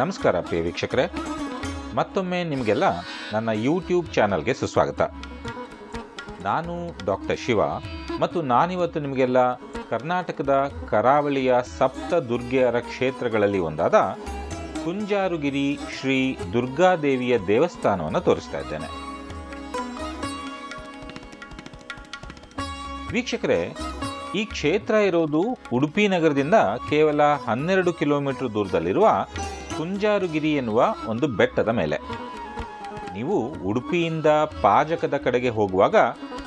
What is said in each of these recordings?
ನಮಸ್ಕಾರ ಪ್ರಿಯ ವೀಕ್ಷಕರೇ. ಮತ್ತೊಮ್ಮೆ ನಿಮಗೆಲ್ಲ ನನ್ನ ಯೂಟ್ಯೂಬ್ ಚಾನಲ್ಗೆ ಸುಸ್ವಾಗತ. ನಾನು ಡಾಕ್ಟರ್ ಶಿವ ಮತ್ತು ನಾನಿವತ್ತು ನಿಮಗೆಲ್ಲ ಕರ್ನಾಟಕದ ಕರಾವಳಿಯ ಸಪ್ತ ದುರ್ಗೆಯರ ಕ್ಷೇತ್ರಗಳಲ್ಲಿ ಒಂದಾದ ಕುಂಜಾರುಗಿರಿ ಶ್ರೀ ದುರ್ಗಾದೇವಿಯ ದೇವಸ್ಥಾನವನ್ನು ತೋರಿಸ್ತಾ ಇದ್ದೇನೆ. ವೀಕ್ಷಕರೇ, ಈ ಕ್ಷೇತ್ರ ಇರೋದು ಉಡುಪಿ ನಗರದಿಂದ ಕೇವಲ ಹನ್ನೆರಡು ಕಿಲೋಮೀಟರ್ ದೂರದಲ್ಲಿರುವ ಕುಂಜಾರುಗಿರಿ ಎನ್ನುವ ಒಂದು ಬೆಟ್ಟದ ಮೇಲೆ. ನೀವು ಉಡುಪಿಯಿಂದ ಪಾಜಕದ ಕಡೆಗೆ ಹೋಗುವಾಗ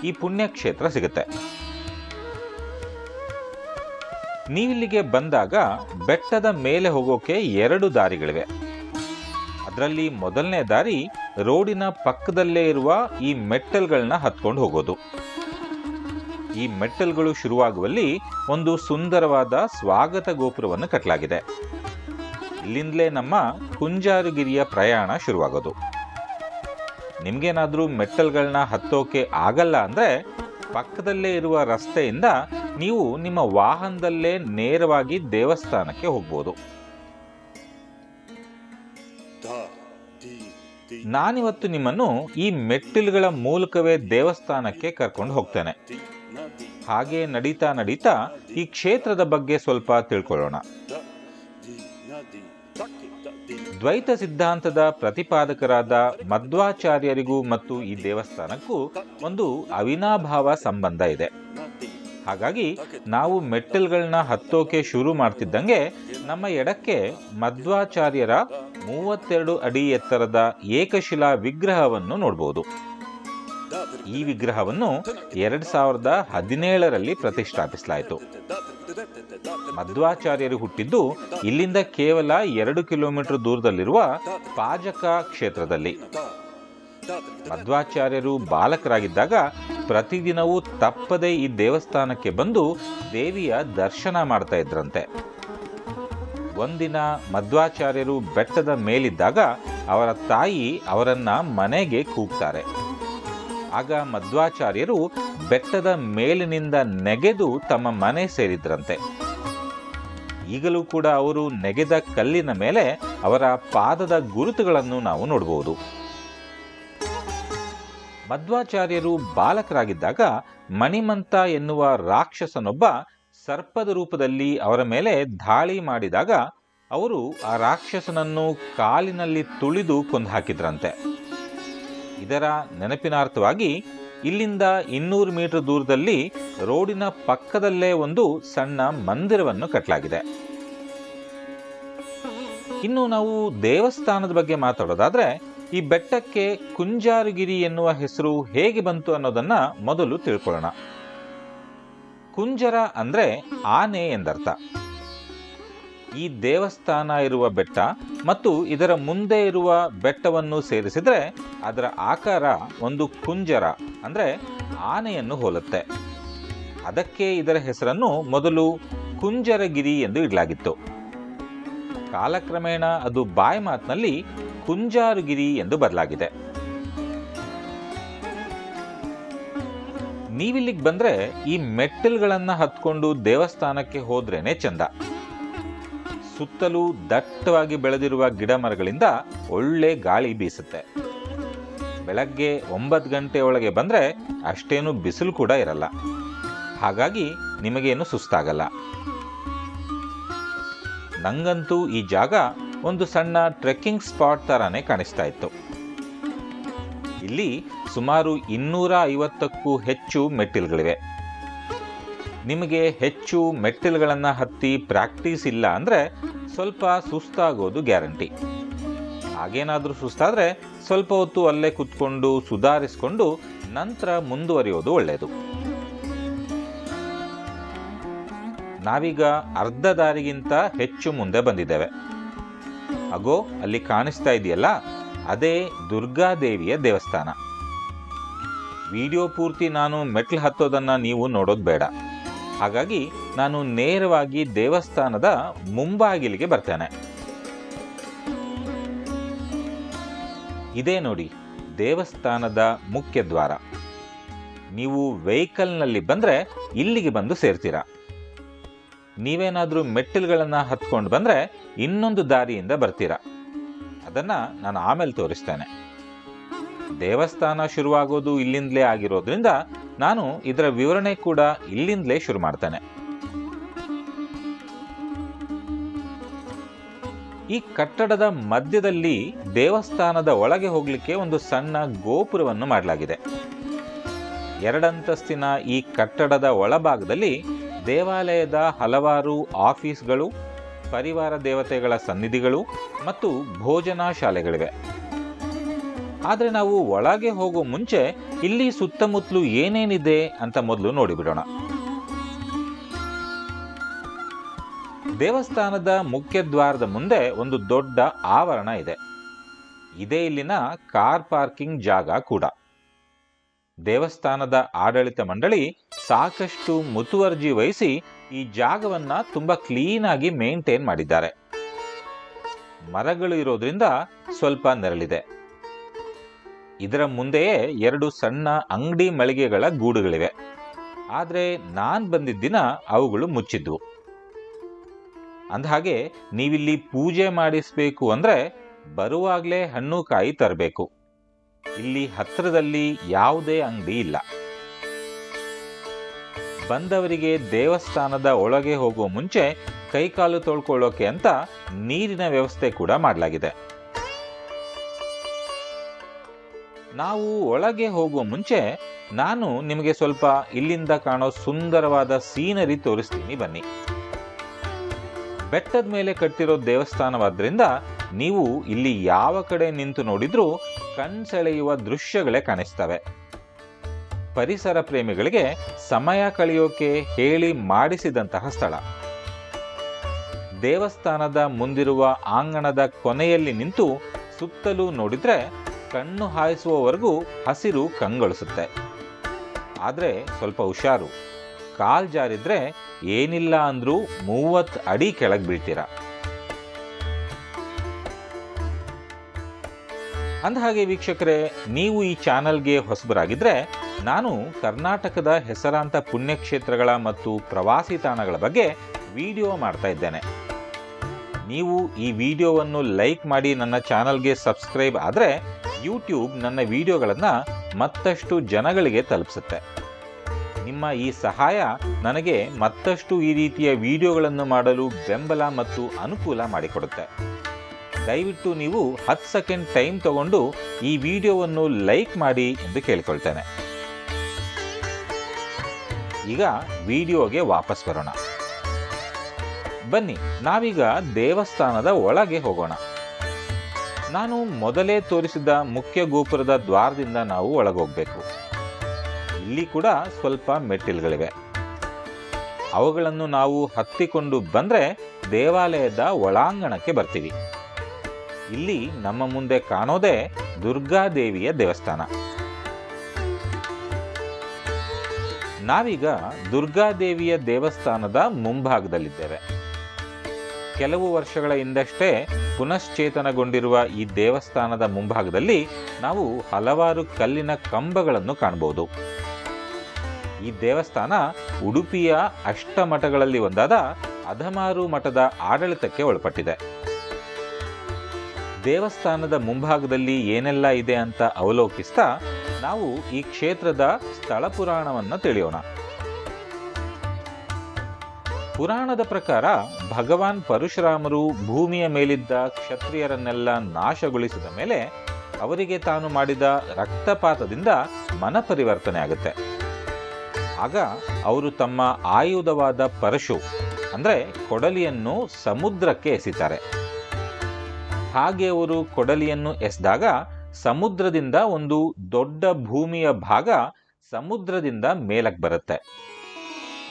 ಈ ಪುಣ್ಯಕ್ಷೇತ್ರ ಸಿಗುತ್ತೆ. ನೀವಿಲ್ಲಿಗೆ ಬಂದಾಗ ಬೆಟ್ಟದ ಮೇಲೆ ಹೋಗೋಕೆ ಎರಡು ದಾರಿಗಳಿವೆ. ಅದರಲ್ಲಿ ಮೊದಲನೇ ದಾರಿ ರೋಡಿನ ಪಕ್ಕದಲ್ಲೇ ಇರುವ ಈ ಮೆಟ್ಟಲ್ಗಳನ್ನ ಹತ್ಕೊಂಡು ಹೋಗೋದು. ಈ ಮೆಟ್ಟಲ್ಗಳು ಶುರುವಾಗುವಲ್ಲಿ ಒಂದು ಸುಂದರವಾದ ಸ್ವಾಗತ ಗೋಪುರವನ್ನು ಕಟ್ಟಲಾಗಿದೆ ಇಲ್ಲಿಂದಲೇ ನಮ್ಮ ಕುಂಜಾರುಗಿರಿಯ ಪ್ರಯಾಣ ಶುರುವಾಗೋದು. ನಿಮಗೇನಾದರೂ ಮೆಟ್ಟಲ್ಗಳನ್ನ ಹತ್ತೋಕೆ ಆಗಲ್ಲ ಅಂದರೆ ಪಕ್ಕದಲ್ಲೇ ಇರುವ ರಸ್ತೆಯಿಂದ ನೀವು ನಿಮ್ಮ ವಾಹನದಲ್ಲೇ ನೇರವಾಗಿ ದೇವಸ್ಥಾನಕ್ಕೆ ಹೋಗ್ಬೋದು. ನಾನಿವತ್ತು ನಿಮ್ಮನ್ನು ಈ ಮೆಟ್ಟಿಲುಗಳ ಮೂಲಕವೇ ದೇವಸ್ಥಾನಕ್ಕೆ ಕರ್ಕೊಂಡು ಹೋಗ್ತೇನೆ. ಹಾಗೆ ನಡೀತಾ ನಡೀತಾ ಈ ಕ್ಷೇತ್ರದ ಬಗ್ಗೆ ಸ್ವಲ್ಪ ತಿಳ್ಕೊಳ್ಳೋಣ. ದ್ವೈತ ಸಿದ್ಧಾಂತದ ಪ್ರತಿಪಾದಕರಾದ ಮಧ್ವಾಚಾರ್ಯರಿಗೂ ಮತ್ತು ಈ ದೇವಸ್ಥಾನಕ್ಕೂ ಒಂದು ಅವಿನಾಭಾವ ಸಂಬಂಧ ಇದೆ. ಹಾಗಾಗಿ ನಾವು ಮೆಟ್ಟಲ್ಗಳನ್ನ ಹತ್ತೋಕೆ ಶುರು ಮಾಡ್ತಿದ್ದಂಗೆ ನಮ್ಮ ಎಡಕ್ಕೆ ಮಧ್ವಾಚಾರ್ಯರ ಮೂವತ್ತೆರಡು ಅಡಿ ಎತ್ತರದ ಏಕಶಿಲಾ ವಿಗ್ರಹವನ್ನು ನೋಡಬಹುದು ದ ದಿ ಈ ವಿಗ್ರಹವನ್ನು ಎರಡ್ ಸಾವಿರದ ಹದಿನೇಳರಲ್ಲಿ ಪ್ರತಿಷ್ಠಾಪಿಸಲಾಯಿತು. ಮಧ್ವಾಚಾರ್ಯರು ಹುಟ್ಟಿದ್ದು ಇಲ್ಲಿಂದ ಕೇವಲ ಎರಡು ಕಿಲೋಮೀಟರ್ ದೂರದಲ್ಲಿರುವ ಪಾಜಕ ಕ್ಷೇತ್ರದಲ್ಲಿ. ಮಧ್ವಾಚಾರ್ಯರು ಬಾಲಕರಾಗಿದ್ದಾಗ ಪ್ರತಿದಿನವೂ ತಪ್ಪದೆ ಈ ದೇವಸ್ಥಾನಕ್ಕೆ ಬಂದು ದೇವಿಯ ದರ್ಶನ ಮಾಡ್ತಾ ಇದ್ರಂತೆ. ಒಂದಿನ ಮಧ್ವಾಚಾರ್ಯರು ಬೆಟ್ಟದ ಮೇಲಿದ್ದಾಗ ಅವರ ತಾಯಿ ಅವರನ್ನ ಮನೆಗೆ ಕೂಗ್ತಾರೆ. ಆಗ ಮಧ್ವಾಚಾರ್ಯರು ಬೆಟ್ಟದ ಮೇಲಿನಿಂದ ನೆಗೆದು ತಮ್ಮ ಮನೆ ಸೇರಿದ್ರಂತೆ. ಈಗಲೂ ಕೂಡ ಅವರು ನೆಗೆದ ಕಲ್ಲಿನ ಮೇಲೆ ಅವರ ಪಾದದ ಗುರುತುಗಳನ್ನು ನಾವು ನೋಡಬಹುದು ಮಧ್ವಾಚಾರ್ಯರು ಬಾಲಕರಾಗಿದ್ದಾಗ ಮಣಿಮಂತ ಎನ್ನುವ ರಾಕ್ಷಸನೊಬ್ಬ ಸರ್ಪದ ರೂಪದಲ್ಲಿ ಅವರ ಮೇಲೆ ದಾಳಿ ಮಾಡಿದಾಗ ಅವರು ಆ ರಾಕ್ಷಸನನ್ನು ಕಾಲಿನಲ್ಲಿ ತುಳಿದು ಕೊಂದು ಹಾಕಿದ್ರಂತೆ. ಇದರ ನೆನಪಿನಾರ್ಥವಾಗಿ ಇಲ್ಲಿಂದ ಇನ್ನೂರು ಮೀಟರ್ ದೂರದಲ್ಲಿ ರೋಡಿನ ಪಕ್ಕದಲ್ಲೇ ಒಂದು ಸಣ್ಣ ಮಂದಿರವನ್ನು ಕಟ್ಟಲಾಗಿದೆ ಇನ್ನು ನಾವು ದೇವಸ್ಥಾನದ ಬಗ್ಗೆ ಮಾತಾಡೋದಾದ್ರೆ, ಈ ಬೆಟ್ಟಕ್ಕೆ ಕುಂಜಾರುಗಿರಿ ಎನ್ನುವ ಹೆಸರು ಹೇಗೆ ಬಂತು ಅನ್ನೋದನ್ನ ಮೊದಲು ತಿಳ್ಕೊಳ್ಳೋಣ. ಕುಂಜರ ಅಂದ್ರೆ ಆನೆ ಎಂದರ್ಥ. ಈ ದೇವಸ್ಥಾನ ಇರುವ ಬೆಟ್ಟ ಮತ್ತು ಇದರ ಮುಂದೆ ಇರುವ ಬೆಟ್ಟವನ್ನು ಸೇರಿಸಿದರೆ ಅದರ ಆಕಾರ ಒಂದು ಕುಂಜರ, ಅಂದರೆ ಆನೆಯನ್ನು ಹೋಲುತ್ತೆ. ಅದಕ್ಕೆ ಇದರ ಹೆಸರನ್ನು ಮೊದಲು ಕುಂಜರಗಿರಿ ಎಂದು ಇಡಲಾಗಿತ್ತು. ಕಾಲಕ್ರಮೇಣ ಅದು ಬಾಯಿ ಮಾತಿನಲ್ಲಿ ಕುಂಜಾರುಗಿರಿ ಎಂದು ಬದಲಾಗಿದೆ. ನೀವಿಲ್ಲಿಗೆ ಬಂದರೆ ಈ ಮೆಟ್ಟಿಲುಗಳನ್ನು ಹತ್ಕೊಂಡು ದೇವಸ್ಥಾನಕ್ಕೆ ಹೋದ್ರೇನೆ ಚಂದ. ಸುತ್ತಲೂ ದಟ್ಟವಾಗಿ ಬೆಳೆದಿರುವ ಗಿಡ ಮರಗಳಿಂದ ಒಳ್ಳೆ ಗಾಳಿ ಬೀಸುತ್ತೆ. ಬೆಳಗ್ಗೆ ಒಂಬತ್ತು ಗಂಟೆ ಒಳಗೆ ಬಂದರೆ ಅಷ್ಟೇನು ಬಿಸಿಲು ಕೂಡ ಇರಲ್ಲ. ಹಾಗಾಗಿ ನಿಮಗೇನು ಸುಸ್ತಾಗಲ್ಲ. ನಂಗಂತೂ ಈ ಜಾಗ ಒಂದು ಸಣ್ಣ ಟ್ರೆಕ್ಕಿಂಗ್ ಸ್ಪಾಟ್ ಥರನೇ ಕಾಣಿಸ್ತಾ ಇತ್ತು. ಇಲ್ಲಿ ಸುಮಾರು ಇನ್ನೂರ ಐವತ್ತಕ್ಕೂ ಹೆಚ್ಚು ಮೆಟ್ಟಿಲುಗಳಿವೆ. ನಿಮಗೆ ಹೆಚ್ಚು ಮೆಟ್ಟಿಲುಗಳನ್ನು ಹತ್ತಿ ಪ್ರಾಕ್ಟೀಸ್ ಇಲ್ಲ ಅಂದರೆ ಸ್ವಲ್ಪ ಸುಸ್ತಾಗೋದು ಗ್ಯಾರಂಟಿ ಹಾಗೇನಾದರೂ ಸುಸ್ತಾದರೆ ಸ್ವಲ್ಪ ಹೊತ್ತು ಅಲ್ಲೇ ಕುತ್ಕೊಂಡು ಸುಧಾರಿಸಿಕೊಂಡು ನಂತರ ಮುಂದುವರಿಯೋದು ಒಳ್ಳೆಯದು ನಾವೀಗ ಅರ್ಧ ದಾರಿಗಿಂತ ಹೆಚ್ಚು ಮುಂದೆ ಬಂದಿದ್ದೇವೆ. ಅಗೋ, ಅಲ್ಲಿ ಕಾಣಿಸ್ತಾ ಇದೆಯಲ್ಲ? ಅದೇ ದುರ್ಗಾದೇವಿಯ ದೇವಸ್ಥಾನ. ವಿಡಿಯೋ ಪೂರ್ತಿ ನಾನು ಮೆಟ್ಲು ಹತ್ತೋದನ್ನು ನೀವು ನೋಡೋದು ಬೇಡ. ಹಾಗಾಗಿ ನಾನು ನೇರವಾಗಿ ದೇವಸ್ಥಾನದ ಮುಂಬಾಗಿಲಿಗೆ ಬರ್ತೇನೆ. ಇದೇ ನೋಡಿ, ದೇವಸ್ಥಾನದ ಮುಖ್ಯ ದ್ವಾರ. ನೀವು ವೆಹಿಕಲ್ನಲ್ಲಿ ಬಂದರೆ ಇಲ್ಲಿಗೆ ಬಂದು ಸೇರ್ತೀರಾ. ನೀವೇನಾದರೂ ಮೆಟ್ಟಿಲುಗಳನ್ನು ಹತ್ಕೊಂಡು ಬಂದರೆ ಇನ್ನೊಂದು ದಾರಿಯಿಂದ ಬರ್ತೀರಾ. ಅದನ್ನು ನಾನು ಆಮೇಲೆ ತೋರಿಸ್ತೇನೆ. ದೇವಸ್ಥಾನ ಶುರುವಾಗೋದು ಇಲ್ಲಿಂದಲೇ ಆಗಿರೋದ್ರಿಂದ ನಾನು ಇದರ ವಿವರಣೆ ಕೂಡ ಇಲ್ಲಿಂದಲೇ ಶುರು ಮಾಡ್ತೇನೆ. ಈ ಕಟ್ಟಡದ ಮಧ್ಯದಲ್ಲಿ ದೇವಸ್ಥಾನದ ಒಳಗೆ ಹೋಗಲಿಕ್ಕೆ ಒಂದು ಸಣ್ಣ ಗೋಪುರವನ್ನು ಮಾಡಲಾಗಿದೆ. ಎರಡಂತಸ್ತಿನ ಈ ಕಟ್ಟಡದ ಒಳಭಾಗದಲ್ಲಿ ದೇವಾಲಯದ ಹಲವಾರು ಆಫೀಸ್ಗಳು, ಪರಿವಾರ ದೇವತೆಗಳ ಸನ್ನಿಧಿಗಳು ಮತ್ತು ಭೋಜನಾ ಶಾಲೆಗಳಿವೆ. ಆದರೆ ನಾವು ಒಳಗೆ ಹೋಗೋ ಮುಂಚೆ ಇಲ್ಲಿ ಸುತ್ತಮುತ್ತಲು ಏನೇನಿದೆ ಅಂತ ಮೊದಲು ನೋಡಿಬಿಡೋಣ. ದೇವಸ್ಥಾನದ ಮುಖ್ಯ ದ್ವಾರದ ಮುಂದೆ ಒಂದು ದೊಡ್ಡ ಆವರಣ ಇದೆ. ಇದೇ ಇಲ್ಲಿನ ಕಾರ್ ಪಾರ್ಕಿಂಗ್ ಜಾಗ ಕೂಡ. ದೇವಸ್ಥಾನದ ಆಡಳಿತ ಮಂಡಳಿ ಸಾಕಷ್ಟು ಮುತುವರ್ಜಿ ವಹಿಸಿ ಈ ಜಾಗವನ್ನ ತುಂಬಾ ಕ್ಲೀನ್ ಆಗಿ ಮೇಂಟೈನ್ ಮಾಡಿದ್ದಾರೆ. ಮರಗಳು ಇರೋದ್ರಿಂದ ಸ್ವಲ್ಪ ನೆರಳಿದೆ. ಇದರ ಮುಂದೆಯೇ ಎರಡು ಸಣ್ಣ ಅಂಗಡಿ ಮಳಿಗೆಗಳ ಗೂಡುಗಳಿವೆ. ಆದರೆ ನಾನು ಬಂದಿದ್ದ ದಿನ ಅವುಗಳು ಮುಚ್ಚಿದ್ವು. ಅಂದಹಾಗೆ ನೀವಿಲ್ಲಿ ಪೂಜೆ ಮಾಡಿಸಬೇಕು ಅಂದರೆ ಬರುವಾಗಲೇ ಹಣ್ಣು ಕಾಯಿ ತರಬೇಕು. ಇಲ್ಲಿ ಹತ್ತಿರದಲ್ಲಿ ಯಾವುದೇ ಅಂಗಡಿ ಇಲ್ಲ. ಬಂದವರಿಗೆ ದೇವಸ್ಥಾನದ ಒಳಗೆ ಹೋಗುವ ಮುಂಚೆ ಕೈಕಾಲು ತೊಳ್ಕೊಳ್ಳೋಕೆ ಅಂತ ನೀರಿನ ವ್ಯವಸ್ಥೆ ಕೂಡ ಮಾಡಲಾಗಿದೆ. ನಾವು ಒಳಗೆ ಹೋಗುವ ಮುಂಚೆ ನಾನು ನಿಮಗೆ ಸ್ವಲ್ಪ ಇಲ್ಲಿಂದ ಕಾಣೋ ಸುಂದರವಾದ ಸೀನರಿ ತೋರಿಸ್ತೀನಿ, ಬನ್ನಿ. ಬೆಟ್ಟದ ಮೇಲೆ ಕಟ್ಟಿರೋ ದೇವಸ್ಥಾನವಾದ್ರಿಂದ ನೀವು ಇಲ್ಲಿ ಯಾವ ಕಡೆ ನಿಂತು ನೋಡಿದ್ರೂ ಕಣ್ಸೆಳೆಯುವ ದೃಶ್ಯಗಳೇ ಕಾಣಿಸ್ತವೆ. ಪರಿಸರ ಪ್ರೇಮಿಗಳಿಗೆ ಸಮಯ ಕಳೆಯೋಕೆ ಹೇಳಿ ಮಾಡಿಸಿದಂತಹ ಸ್ಥಳ. ದೇವಸ್ಥಾನದ ಮುಂದಿರುವ ಆಂಗಣದ ಕೊನೆಯಲ್ಲಿ ನಿಂತು ಸುತ್ತಲೂ ನೋಡಿದ್ರೆ ಕಣ್ಣು ಹಾಯಿಸುವವರೆಗೂ ಹಸಿರು ಕಂಗೊಳಿಸುತ್ತೆ. ಆದರೆ ಸ್ವಲ್ಪ ಹುಷಾರು. ಕಾಲ್ ಜಾರಿದ್ರೆ ಏನಿಲ್ಲ ಅಂದ್ರೂ ಮೂವತ್ತು ಅಡಿ ಕೆಳಗೆ ಬೀಳ್ತೀರಾ. ಅಂದಹಾಗೆ ವೀಕ್ಷಕರೇ, ನೀವು ಈ ಚಾನಲ್ಗೆ ಹೊಸಬರಾಗಿದ್ರೆ ನಾನು ಕರ್ನಾಟಕದ ಹೆಸರಾಂತ ಪುಣ್ಯಕ್ಷೇತ್ರಗಳ ಮತ್ತು ಪ್ರವಾಸಿ ತಾಣಗಳ ಬಗ್ಗೆ ವಿಡಿಯೋ ಮಾಡ್ತಾ ಇದ್ದೇನೆ. ನೀವು ಈ ವಿಡಿಯೋವನ್ನು ಲೈಕ್ ಮಾಡಿ ನನ್ನ ಚಾನಲ್ಗೆ ಸಬ್ಸ್ಕ್ರೈಬ್ ಆದರೆ ಯೂಟ್ಯೂಬ್ ನನ್ನ ವಿಡಿಯೋಗಳನ್ನು ಮತ್ತಷ್ಟು ಜನಗಳಿಗೆ ತಲುಪಿಸುತ್ತೆ. ನಿಮ್ಮ ಈ ಸಹಾಯ ನನಗೆ ಮತ್ತಷ್ಟು ಈ ರೀತಿಯ ವಿಡಿಯೋಗಳನ್ನು ಮಾಡಲು ಬೆಂಬಲ ಮತ್ತು ಅನುಕೂಲ ಮಾಡಿಕೊಡುತ್ತೆ. ದಯವಿಟ್ಟು ನೀವು ಹತ್ತು ಸೆಕೆಂಡ್ ಟೈಮ್ ತಗೊಂಡು ಈ ವಿಡಿಯೋವನ್ನು ಲೈಕ್ ಮಾಡಿ ಎಂದು ಕೇಳಿಕೊಳ್ತೇನೆ. ಈಗ ವಿಡಿಯೋಗೆ ವಾಪಸ್ ಬರೋಣ. ಬನ್ನಿ, ನಾವೀಗ ದೇವಸ್ಥಾನದ ಒಳಗೆ ಹೋಗೋಣ. ನಾನು ಮೊದಲೇ ತೋರಿಸಿದ ಮುಖ್ಯ ಗೋಪುರದ ದ್ವಾರದಿಂದ ನಾವು ಒಳಗೋಗ್ಬೇಕು. ಇಲ್ಲಿ ಕೂಡ ಸ್ವಲ್ಪ ಮೆಟ್ಟಿಲುಗಳಿವೆ. ಅವುಗಳನ್ನು ನಾವು ಹತ್ತಿಕೊಂಡು ಬಂದರೆ ದೇವಾಲಯದ ಒಳಾಂಗಣಕ್ಕೆ ಬರ್ತೀವಿ. ಇಲ್ಲಿ ನಮ್ಮ ಮುಂದೆ ಕಾಣೋದೇ ದುರ್ಗಾದೇವಿಯ ದೇವಸ್ಥಾನ. ನಾವೀಗ ದುರ್ಗಾದೇವಿಯ ದೇವಸ್ಥಾನದ ಮುಂಭಾಗದಲ್ಲಿದ್ದೇವೆ. ಕೆಲವು ವರ್ಷಗಳ ಹಿಂದಷ್ಟೇ ಪುನಶ್ಚೇತನಗೊಂಡಿರುವ ಈ ದೇವಸ್ಥಾನದ ಮುಂಭಾಗದಲ್ಲಿ ನಾವು ಹಲವಾರು ಕಲ್ಲಿನ ಕಂಬಗಳನ್ನು ಕಾಣಬಹುದು. ಈ ದೇವಸ್ಥಾನ ಉಡುಪಿಯ ಅಷ್ಟಮಠಗಳಲ್ಲಿ ಒಂದಾದ ಅಧಮಾರು ಮಠದ ಆಡಳಿತಕ್ಕೆ ಒಳಪಟ್ಟಿದೆ. ದೇವಸ್ಥಾನದ ಮುಂಭಾಗದಲ್ಲಿ ಏನೆಲ್ಲ ಇದೆ ಅಂತ ಅವಲೋಕಿಸ್ತಾ ನಾವು ಈ ಕ್ಷೇತ್ರದ ಸ್ಥಳ ಪುರಾಣವನ್ನು ತಿಳಿಯೋಣ. ಪುರಾಣದ ಪ್ರಕಾರ ಭಗವಾನ್ ಪರಶುರಾಮರು ಭೂಮಿಯ ಮೇಲಿದ್ದ ಕ್ಷತ್ರಿಯರನ್ನೆಲ್ಲ ನಾಶಗೊಳಿಸಿದ ಮೇಲೆ ಅವರಿಗೆ ತಾನು ಮಾಡಿದ ರಕ್ತಪಾತದಿಂದ ಮನ ಪರಿವರ್ತನೆ ಆಗುತ್ತೆ. ಆಗ ಅವರು ತಮ್ಮ ಆಯುಧವಾದ ಪರಶು, ಅಂದ್ರೆ ಕೊಡಲಿಯನ್ನು ಸಮುದ್ರಕ್ಕೆ ಎಸಿತಾರೆ. ಹಾಗೆ ಅವರು ಕೊಡಲಿಯನ್ನು ಎಸೆದಾಗ ಸಮುದ್ರದಿಂದ ಒಂದು ದೊಡ್ಡ ಭೂಮಿಯ ಭಾಗ ಸಮುದ್ರದಿಂದ ಮೇಲಕ್ಕೆ ಬರುತ್ತೆ.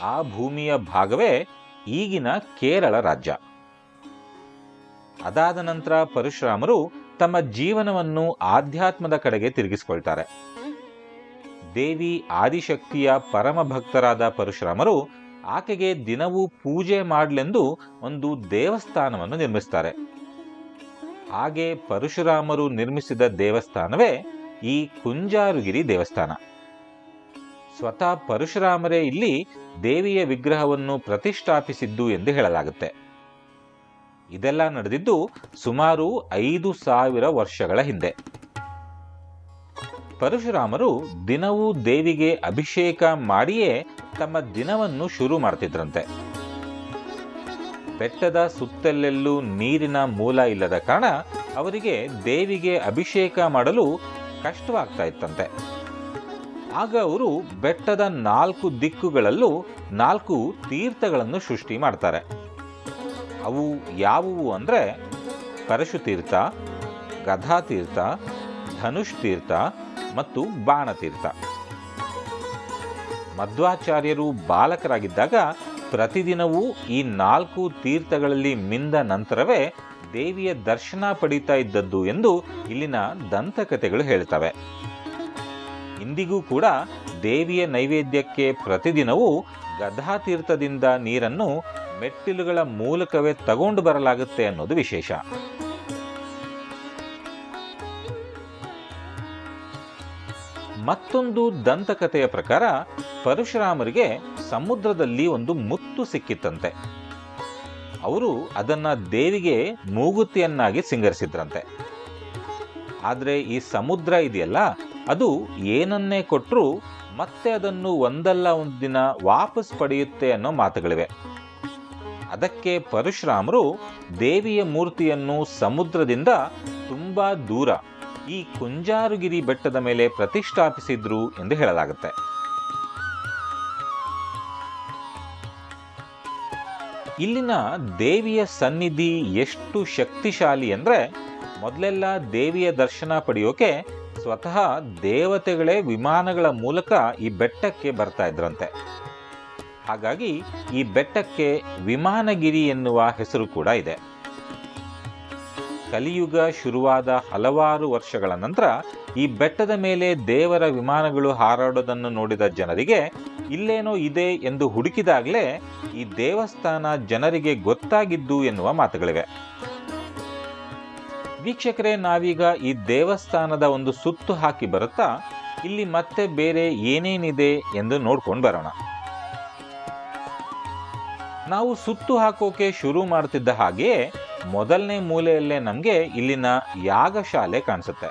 ಆ ಭೂಮಿಯ ಭಾಗವೇ ಈಗಿನ ಕೇರಳ ರಾಜ್ಯ. ಅದಾದ ನಂತರ ಪರಶುರಾಮರು ತಮ್ಮ ಜೀವನವನ್ನು ಆಧ್ಯಾತ್ಮದ ಕಡೆಗೆ ತಿರುಗಿಸಿಕೊಳ್ತಾರೆ. ದೇವಿ ಆದಿಶಕ್ತಿಯ ಪರಮ ಭಕ್ತರಾದ ಪರಶುರಾಮರು ಆಕೆಗೆ ದಿನವೂ ಪೂಜೆ ಮಾಡಲೆಂದು ಒಂದು ದೇವಸ್ಥಾನವನ್ನು ನಿರ್ಮಿಸ್ತಾರೆ. ಹಾಗೆ ಪರಶುರಾಮರು ನಿರ್ಮಿಸಿದ ದೇವಸ್ಥಾನವೇ ಈ ಕುಂಜಾರುಗಿರಿ ದೇವಸ್ಥಾನ. ಸ್ವತಃ ಪರಶುರಾಮರೇ ಇಲ್ಲಿ ದೇವಿಯ ವಿಗ್ರಹವನ್ನು ಪ್ರತಿಷ್ಠಾಪಿಸಿದ್ದು ಎಂದು ಹೇಳಲಾಗುತ್ತೆ. ಇದೆಲ್ಲ ನಡೆದಿದ್ದು ಸುಮಾರು ಐದು ಸಾವಿರ ವರ್ಷಗಳ ಹಿಂದೆ. ಪರಶುರಾಮರು ದಿನವೂ ದೇವಿಗೆ ಅಭಿಷೇಕ ಮಾಡಿಯೇ ತಮ್ಮ ದಿನವನ್ನು ಶುರು ಮಾಡ್ತಿದ್ರಂತೆ. ಬೆಟ್ಟದ ಸುತ್ತಲೆಲ್ಲೂ ನೀರಿನ ಮೂಲ ಇಲ್ಲದ ಕಾರಣ ಅವರಿಗೆ ದೇವಿಗೆ ಅಭಿಷೇಕ ಮಾಡಲು ಕಷ್ಟವಾಗ್ತಾ ಇತ್ತಂತೆ. ಆಗ ಅವರು ಬೆಟ್ಟದ ನಾಲ್ಕು ದಿಕ್ಕುಗಳಲ್ಲೂ ನಾಲ್ಕು ತೀರ್ಥಗಳನ್ನು ಸೃಷ್ಟಿ ಮಾಡ್ತಾರೆ. ಅವು ಯಾವುವು ಅಂದರೆ ಪರಶುತೀರ್ಥ ಗಧಾತೀರ್ಥ ಧನುಷ್ ತೀರ್ಥ ಮತ್ತು ಬಾಣತೀರ್ಥ. ಮಧ್ವಾಚಾರ್ಯರು ಬಾಲಕರಾಗಿದ್ದಾಗ ಪ್ರತಿದಿನವೂ ಈ ನಾಲ್ಕು ತೀರ್ಥಗಳಲ್ಲಿ ಮಿಂದ ನಂತರವೇ ದೇವಿಯ ದರ್ಶನ ಪಡೀತಾ ಇದ್ದದ್ದು ಎಂದು ಇಲ್ಲಿನ ದಂತಕಥೆಗಳು ಹೇಳ್ತವೆ. ಇಂದಿಗೂ ಕೂಡ ದೇವಿಯ ನೈವೇದ್ಯಕ್ಕೆ ಪ್ರತಿದಿನವೂ ಗದಾತೀರ್ಥದಿಂದ ನೀರನ್ನು ಮೆಟ್ಟಿಲುಗಳ ಮೂಲಕವೇ ತಗೊಂಡು ಬರಲಾಗುತ್ತೆ ಅನ್ನೋದು ವಿಶೇಷ. ಮತ್ತೊಂದು ದಂತಕಥೆಯ ಪ್ರಕಾರ ಪರಶುರಾಮರಿಗೆ ಸಮುದ್ರದಲ್ಲಿ ಒಂದು ಮುತ್ತು ಸಿಕ್ಕಿತ್ತಂತೆ. ಅವರು ಅದನ್ನ ದೇವಿಗೆ ಮೂಗುತಿಯನ್ನಾಗಿ ಸಿಂಗರಿಸಿದ್ರಂತೆ. ಆದರೆ ಈ ಸಮುದ್ರ ಇದೆಯಲ್ಲ ಅದು ಏನನ್ನೇ ಕೊಟ್ಟರೂ ಮತ್ತೆ ಅದನ್ನು ಒಂದಲ್ಲ ಒಂದು ದಿನ ವಾಪಸ್ ಪಡೆಯುತ್ತೆ ಅನ್ನೋ ಮಾತುಗಳಿವೆ. ಅದಕ್ಕೆ ಪರಶುರಾಮರು ದೇವಿಯ ಮೂರ್ತಿಯನ್ನು ಸಮುದ್ರದಿಂದ ತುಂಬ ದೂರ ಈ ಕುಂಜಾರುಗಿರಿ ಬೆಟ್ಟದ ಮೇಲೆ ಪ್ರತಿಷ್ಠಾಪಿಸಿದ್ರು ಎಂದು ಹೇಳಲಾಗುತ್ತೆ. ಇಲ್ಲಿನ ದೇವಿಯ ಸನ್ನಿಧಿ ಎಷ್ಟು ಶಕ್ತಿಶಾಲಿ ಅಂದರೆ ಮೊದಲೆಲ್ಲ ದೇವಿಯ ದರ್ಶನ ಪಡೆಯೋಕೆ ಸ್ವತಃ ದೇವತೆಗಳೇ ವಿಮಾನಗಳ ಮೂಲಕ ಈ ಬೆಟ್ಟಕ್ಕೆ ಬರ್ತಾ ಇದ್ರಂತೆ. ಹಾಗಾಗಿ ಈ ಬೆಟ್ಟಕ್ಕೆ ವಿಮಾನಗಿರಿ ಎನ್ನುವ ಹೆಸರು ಕೂಡ ಇದೆ. ಕಲಿಯುಗ ಶುರುವಾದ ಹಲವಾರು ವರ್ಷಗಳ ನಂತರ ಈ ಬೆಟ್ಟದ ಮೇಲೆ ದೇವರ ವಿಮಾನಗಳು ಹಾರಾಡೋದನ್ನು ನೋಡಿದ ಜನರಿಗೆ, ಇಲ್ಲೇನೋ ಇದೆ ಎಂದು ಹುಡುಕಿದಾಗಲೇ ಈ ದೇವಸ್ಥಾನ ಜನರಿಗೆ ಗೊತ್ತಾಗಿದ್ದು ಎನ್ನುವ ಮಾತುಗಳಿವೆ. ವೀಕ್ಷಕರೇ, ನಾವೀಗ ಈ ದೇವಸ್ಥಾನದ ಒಂದು ಸುತ್ತು ಹಾಕಿ ಬರುತ್ತಾ, ಇಲ್ಲಿ ಮತ್ತೆ ಬೇರೆ ಏನೇನಿದೆ ಎಂದು ನೋಡ್ಕೊಂಡು ಬರೋಣ. ನಾವು ಸುತ್ತು ಹಾಕೋಕೆ ಶುರು ಮಾಡ್ತಿದ್ದ ಹಾಗೆಯೇ, ಮೊದಲನೇ ಮೂಲೆಯಲ್ಲೇ ನಮಗೆ ಇಲ್ಲಿನ ಯಾಗಶಾಲೆ ಕಾಣಿಸುತ್ತೆ.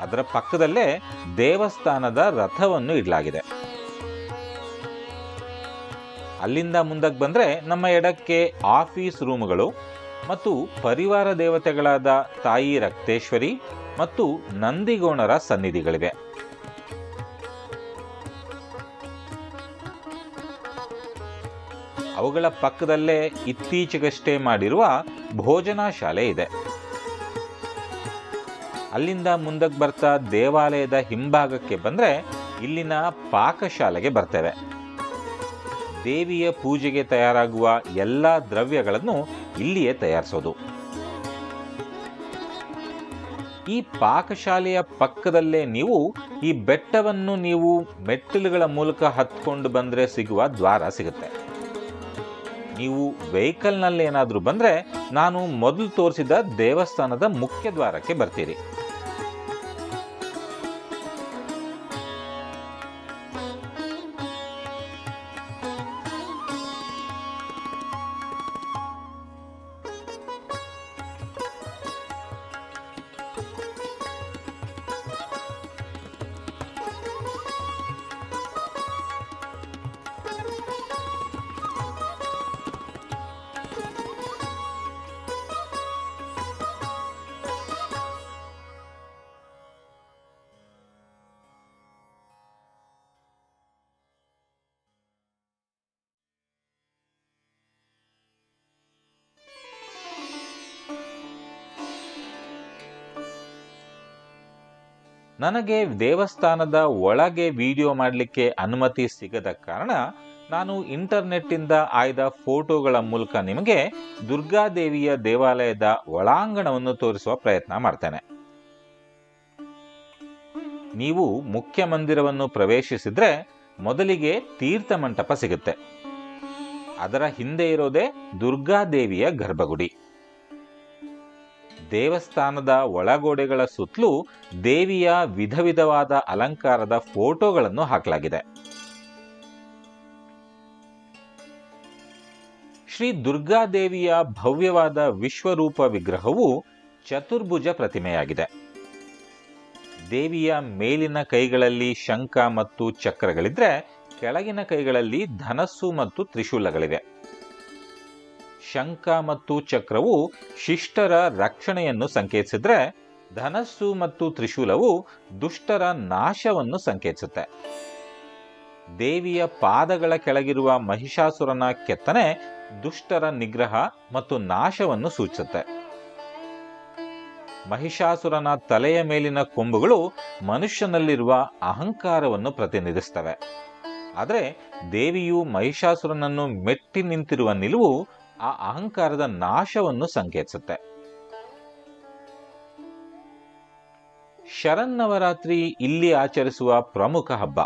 ಅದರ ಪಕ್ಕದಲ್ಲೇ ದೇವಸ್ಥಾನದ ರಥವನ್ನು ಇಡಲಾಗಿದೆ. ಅಲ್ಲಿಂದ ಮುಂದಕ್ಕೆ ಬಂದರೆ ನಮ್ಮ ಎಡಕ್ಕೆ ಆಫೀಸ್ ರೂಮ್ಗಳು ಮತ್ತು ಪರಿವಾರ ದೇವತೆಗಳಾದ ತಾಯಿ ರಕ್ತೇಶ್ವರಿ ಮತ್ತು ನಂದಿಗೋಣರ ಸನ್ನಿಧಿಗಳಿವೆ. ಅವುಗಳ ಪಕ್ಕದಲ್ಲೇ ಇತ್ತೀಚೆಗಷ್ಟೇ ಮಾಡಿರುವ ಭೋಜನಾ ಶಾಲೆ ಇದೆ. ಅಲ್ಲಿಂದ ಮುಂದಕ್ಕೆ ಬರ್ತಾ ದೇವಾಲಯದ ಹಿಂಭಾಗಕ್ಕೆ ಬಂದರೆ ಇಲ್ಲಿನ ಪಾಕಶಾಲೆಗೆ ಬರ್ತೇವೆ. ದೇವಿಯ ಪೂಜೆಗೆ ತಯಾರಾಗುವ ಎಲ್ಲ ದ್ರವ್ಯಗಳನ್ನು ಇಲ್ಲಿಯೇ ತಯಾರಿಸೋದು. ಈ ಪಾಕಶಾಲೆಯ ಪಕ್ಕದಲ್ಲೇ ನೀವು ಈ ಬೆಟ್ಟವನ್ನು ನೀವು ಮೆಟ್ಟಿಲುಗಳ ಮೂಲಕ ಹತ್ಕೊಂಡು ಬಂದರೆ ಸಿಗುವ ದ್ವಾರ ಸಿಗುತ್ತೆ. ನೀವು ವೆಹಿಕಲ್ನಲ್ಲಿ ಏನಾದರೂ ಬಂದರೆ ನಾನು ಮೊದಲು ತೋರಿಸಿದ ದೇವಸ್ಥಾನದ ಮುಖ್ಯ ದ್ವಾರಕ್ಕೆ ಬರ್ತೀರಿ. ನನಗೆ ದೇವಸ್ಥಾನದ ಒಳಗೆ ವಿಡಿಯೋ ಮಾಡಲಿಕ್ಕೆ ಅನುಮತಿ ಸಿಗದ ಕಾರಣ ನಾನು ಇಂಟರ್ನೆಟ್ಟಿಂದ ಆಯ್ದ ಫೋಟೋಗಳ ಮೂಲಕ ನಿಮಗೆ ದುರ್ಗಾದೇವಿಯ ದೇವಾಲಯದ ಒಳಾಂಗಣವನ್ನು ತೋರಿಸುವ ಪ್ರಯತ್ನ ಮಾಡ್ತೇನೆ. ನೀವು ಮುಖ್ಯ ಮಂದಿರವನ್ನು ಪ್ರವೇಶಿಸಿದ್ರೆ ಮೊದಲಿಗೆ ತೀರ್ಥ ಮಂಟಪ ಸಿಗುತ್ತೆ. ಅದರ ಹಿಂದೆ ಇರೋದೇ ದುರ್ಗಾದೇವಿಯ ಗರ್ಭಗುಡಿ. ದೇವಸ್ಥಾನದ ಒಳಗೋಡೆಗಳ ಸುತ್ತಲೂ ದೇವಿಯ ವಿಧ ವಿಧವಾದ ಅಲಂಕಾರದ ಫೋಟೋಗಳನ್ನು ಹಾಕಲಾಗಿದೆ. ಶ್ರೀ ದುರ್ಗಾದೇವಿಯ ಭವ್ಯವಾದ ವಿಶ್ವರೂಪ ವಿಗ್ರಹವು ಚತುರ್ಭುಜ ಪ್ರತಿಮೆಯಾಗಿದೆ. ದೇವಿಯ ಮೇಲಿನ ಕೈಗಳಲ್ಲಿ ಶಂಖ ಮತ್ತು ಚಕ್ರಗಳಿದ್ರೆ ಕೆಳಗಿನ ಕೈಗಳಲ್ಲಿ ಧನಸ್ಸು ಮತ್ತು ತ್ರಿಶೂಲಗಳಿವೆ. ಶಂಖ ಮತ್ತು ಚಕ್ರವು ಶಿಷ್ಟರ ರಕ್ಷಣೆಯನ್ನು ಸಂಕೇತಿಸಿದ್ರೆ ಧನಸ್ಸು ಮತ್ತು ತ್ರಿಶೂಲವು ದುಷ್ಟರ ನಾಶವನ್ನು ಸಂಕೇತಿಸುತ್ತೆ. ದೇವಿಯ ಪಾದಗಳ ಕೆಳಗಿರುವ ಮಹಿಷಾಸುರನ ಕೆತ್ತನೆ ದುಷ್ಟರ ನಿಗ್ರಹ ಮತ್ತು ನಾಶವನ್ನು ಸೂಚಿಸುತ್ತೆ. ಮಹಿಷಾಸುರನ ತಲೆಯ ಮೇಲಿನ ಕೊಂಬುಗಳು ಮನುಷ್ಯನಲ್ಲಿರುವ ಅಹಂಕಾರವನ್ನು ಪ್ರತಿನಿಧಿಸ್ತವೆ. ಆದರೆ ದೇವಿಯು ಮಹಿಷಾಸುರನನ್ನು ಮೆಟ್ಟಿ ನಿಂತಿರುವ ನಿಲುವು ಆ ಅಹಂಕಾರದ ನಾಶವನ್ನು ಸಂಕೇತಿಸುತ್ತೆ ಶರನ್ನವರಾತ್ರಿ ಇಲ್ಲಿ ಆಚರಿಸುವ ಪ್ರಮುಖ ಹಬ್ಬ.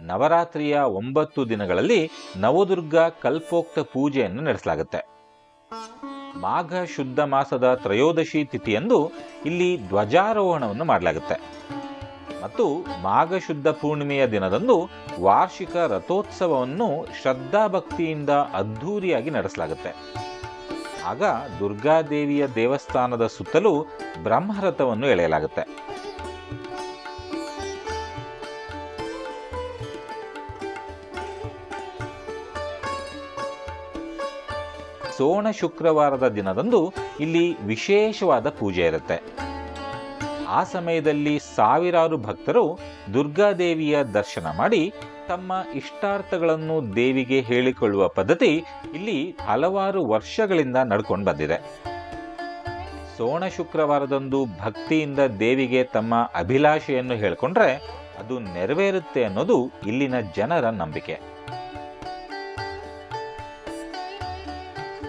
ನವರಾತ್ರಿಯ ಒಂಬತ್ತು ದಿನಗಳಲ್ಲಿ ನವದುರ್ಗ ಕಲ್ಪೋಕ್ತ ಪೂಜೆಯನ್ನು ನಡೆಸಲಾಗುತ್ತೆ. ಮಾಘ ಶುದ್ಧ ಮಾಸದ ತ್ರಯೋದಶಿ ತಿಥಿಯಂದು ಇಲ್ಲಿ ಧ್ವಜಾರೋಹಣವನ್ನು ಮಾಡಲಾಗುತ್ತೆ. ಮತ್ತು ಮಾಘ ಶುದ್ಧ ಪೂರ್ಣಿಮೆಯ ದಿನದಂದು ವಾರ್ಷಿಕ ರಥೋತ್ಸವವನ್ನು ಶ್ರದ್ಧಾಭಕ್ತಿಯಿಂದ ಅದ್ಧೂರಿಯಾಗಿ ನಡೆಸಲಾಗುತ್ತೆ. ಆಗ ದುರ್ಗಾದೇವಿಯ ದೇವಸ್ಥಾನದ ಸುತ್ತಲೂ ಬ್ರಹ್ಮರಥವನ್ನು ಎಳೆಯಲಾಗುತ್ತೆ. ಸೋಣ ಶುಕ್ರವಾರದ ದಿನದಂದು ಇಲ್ಲಿ ವಿಶೇಷವಾದ ಪೂಜೆ ಇರುತ್ತೆ. ಆ ಸಮಯದಲ್ಲಿ ಸಾವಿರಾರು ಭಕ್ತರು ದುರ್ಗಾದೇವಿಯ ದರ್ಶನ ಮಾಡಿ ತಮ್ಮ ಇಷ್ಟಾರ್ಥಗಳನ್ನು ದೇವಿಗೆ ಹೇಳಿಕೊಳ್ಳುವ ಪದ್ಧತಿ ಇಲ್ಲಿ ಹಲವಾರು ವರ್ಷಗಳಿಂದ ನಡ್ಕೊಂಡು ಬಂದಿದೆ. ಸೋಣ ಶುಕ್ರವಾರದಂದು ಭಕ್ತಿಯಿಂದ ದೇವಿಗೆ ತಮ್ಮ ಅಭಿಲಾಷೆಯನ್ನು ಹೇಳಿಕೊಂಡ್ರೆ ಅದು ನೆರವೇರುತ್ತೆ ಅನ್ನೋದು ಇಲ್ಲಿನ ಜನರ ನಂಬಿಕೆ.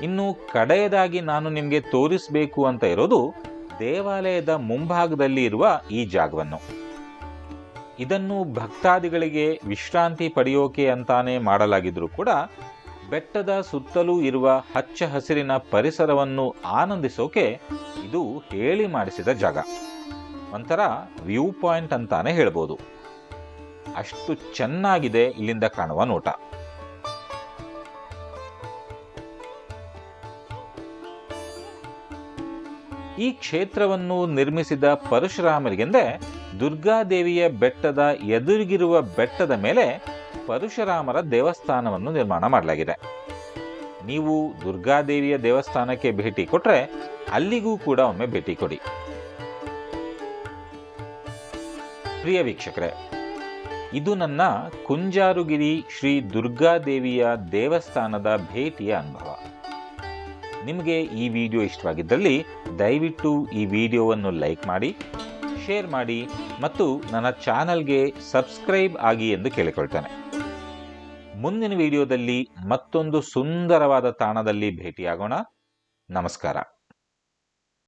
ಇನ್ನು ಕಡೆಯದಾಗಿ ನಾನು ನಿಮಗೆ ತೋರಿಸಬೇಕು ಅಂತ ಇರೋದು ದೇವಾಲಯದ ಮುಂಭಾಗದಲ್ಲಿ ಇರುವ ಈ ಜಾಗವನ್ನು. ಇದನ್ನು ಭಕ್ತಾದಿಗಳಿಗೆ ವಿಶ್ರಾಂತಿ ಪಡೆಯೋಕೆ ಅಂತಾನೆ ಮಾಡಲಾಗಿದ್ರೂ ಕೂಡ ಬೆಟ್ಟದ ಸುತ್ತಲೂ ಇರುವ ಹಚ್ಚ ಹಸಿರಿನ ಪರಿಸರವನ್ನು ಆನಂದಿಸೋಕೆ ಇದು ಹೇಳಿ ಮಾಡಿಸಿದ ಜಾಗ. ಒಂಥರ ವ್ಯೂ ಪಾಯಿಂಟ್ ಅಂತಾನೆ ಹೇಳ್ಬೋದು. ಅಷ್ಟು ಚೆನ್ನಾಗಿದೆ ಇಲ್ಲಿಂದ ಕಾಣುವ ನೋಟ. ಈ ಕ್ಷೇತ್ರವನ್ನು ನಿರ್ಮಿಸಿದ ಪರಶುರಾಮರಿಗೆಂದೇ ದುರ್ಗಾದೇವಿಯ ಬೆಟ್ಟದ ಎದುರಿಗಿರುವ ಬೆಟ್ಟದ ಮೇಲೆ ಪರಶುರಾಮರ ದೇವಸ್ಥಾನವನ್ನು ನಿರ್ಮಾಣ ಮಾಡಲಾಗಿದೆ. ನೀವು ದುರ್ಗಾದೇವಿಯ ದೇವಸ್ಥಾನಕ್ಕೆ ಭೇಟಿ ಕೊಟ್ಟರೆ ಅಲ್ಲಿಗೂ ಕೂಡ ಒಮ್ಮೆ ಭೇಟಿ ಕೊಡಿ. ಪ್ರಿಯ ವೀಕ್ಷಕರೇ, ಇದು ನನ್ನ ಕುಂಜಾರುಗಿರಿ ಶ್ರೀ ದುರ್ಗಾದೇವಿಯ ದೇವಸ್ಥಾನದ ಭೇಟಿಯ ಅನುಭವ. ನಿಮಗೆ ಈ ವಿಡಿಯೋ ಇಷ್ಟವಾಗಿದ್ದಲ್ಲಿ ದಯವಿಟ್ಟು ಈ ವಿಡಿಯೋವನ್ನು ಲೈಕ್ ಮಾಡಿ, ಶೇರ್ ಮಾಡಿ ಮತ್ತು ನನ್ನ ಚಾನಲ್ಗೆ ಸಬ್ಸ್ಕ್ರೈಬ್ ಆಗಿ ಎಂದು ಕೇಳಿಕೊಳ್ತೇನೆ. ಮುಂದಿನ ವಿಡಿಯೋದಲ್ಲಿ ಮತ್ತೊಂದು ಸುಂದರವಾದ ತಾಣದಲ್ಲಿ ಭೇಟಿಯಾಗೋಣ. ನಮಸ್ಕಾರ.